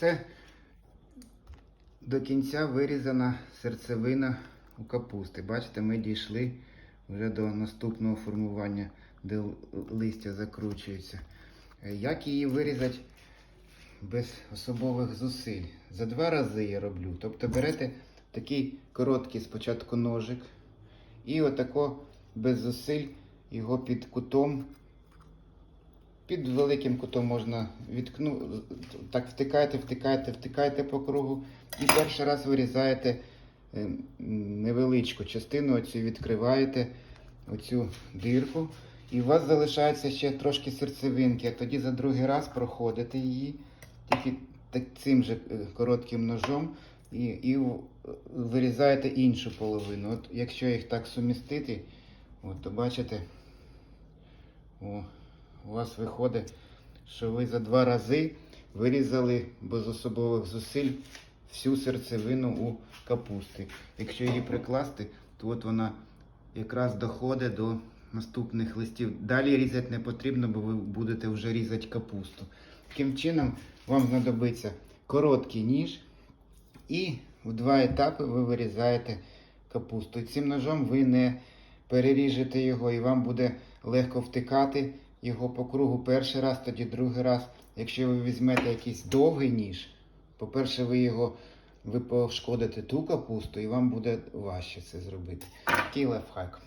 Це до кінця вирізана серцевина у капусти. Бачите, ми дійшли вже до наступного формування, де листя закручується. Е, Як її вирізати без особових зусиль? За два рази я роблю. Тобто берете такий короткий спочатку ножик і отако без зусиль його під кутом під великим кутом можна відкну... так втикаєте, втикаєте, втикаєте по кругу. І перший раз вирізаєте е, невеличку частину, оцю відкриваєте оцю дирку. І у вас залишається ще трошки серцевинки, а тоді за другий раз проходите її тільки цим же е, коротким ножом і, і вирізаєте іншу половину. От якщо їх так сумістити, от, то бачите, о, у вас виходить, що ви за два рази вирізали без особових зусиль всю серцевину у капусти. Якщо її прикласти, то от вона якраз доходить до наступних листів. Далі різати не потрібно, бо ви будете вже різати капусту. Таким чином вам знадобиться короткий ніж і в два етапи ви вирізаєте капусту. Цим ножом ви не переріжете його і вам буде легко втикати його по кругу перший раз, тоді другий раз. Якщо ви візьмете якийсь довгий ніж, по-перше, ви його ви пошкодите ту капусту, і вам буде важче це зробити. Такий лайфхак.